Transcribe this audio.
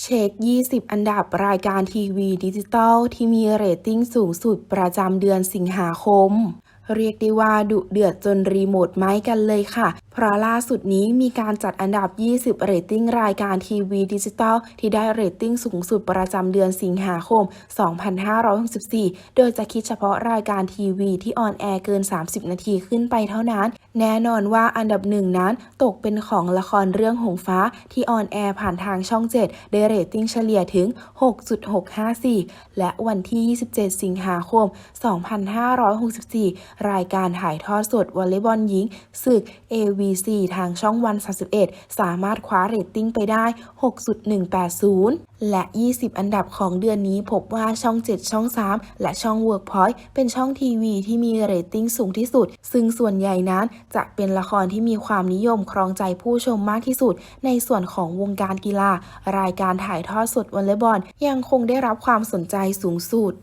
เช็ค 20 อันดับรายการทีวีดิจิตอลที่มีเรตติ้งสูงสุดประจำเดือนสิงหาคม เรียกได้ว่าดุเดือดจนรีโมทไม้กันเลยค่ะ เพราะล่าสุดนี้มีการจัดอันดับ 20 เรตติ้งรายการทีวีดิจิตอลที่ได้เรตติ้งสูงสุดประจำเดือนสิงหาคม 2564 โดยจะคิดเฉพาะรายการทีวีที่ออนแอร์เกิน 30 นาทีขึ้นไปเท่านั้น แน่นอนว่าอันดับหนึ่งนั้นตกเป็นของละครเรื่องหงฟ้าที่ออนแอร์ผ่านทางช่อง 7 ได้เรตติ้งเฉลี่ยถึง 6.654 และวันที่ 27 สิงหาคม 2564 รายการถ่ายทอดสดวอลเลย์บอลหญิงศึก c ทางช่องวัน 31 สามารถคว้าเรตติ้งไปได้ 6.180 และ 20 อันดับของเดือนนี้พบว่าช่อง 7 ช่อง 3 และช่อง Workpoint เป็นช่องทีวีที่มีเรตติ้งสูงที่สุด ซึ่งส่วนใหญ่นั้นจะเป็นละครที่มีความนิยมครองใจผู้ชมมากที่สุด ในส่วนของวงการกีฬา รายการถ่ายทอดสดวอลเลย์บอลยังคงได้รับความสนใจสูงสุด